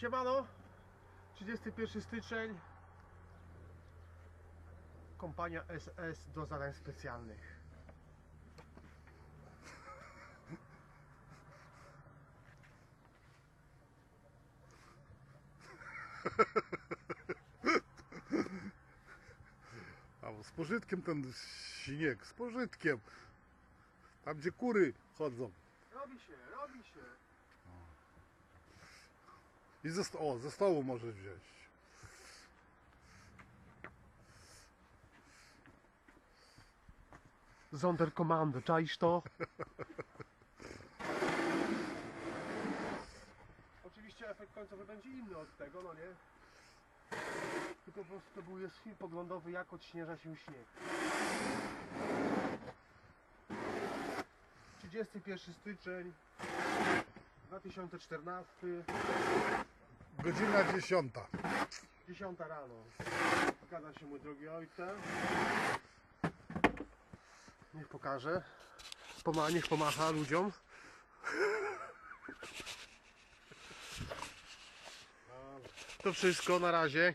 Siemano, 31 styczeń. Kompania SS do zadań specjalnych. A z pożytkiem ten śnieg, z pożytkiem. Tam gdzie kury chodzą. Robi się, robi się. I ze, o, ze stołu możesz wziąć. Sonderkommando, czaisz to? Oczywiście efekt końcowy będzie inny od tego, no nie? Tylko po prostu to był jest film poglądowy, jak odśnieża się śnieg. 31 styczeń 2014, Godzina dziesiąta. 10 rano. Zgadza się mój drogi ojcze. Niech pokaże. Poma, niech pomacha ludziom. To wszystko na razie.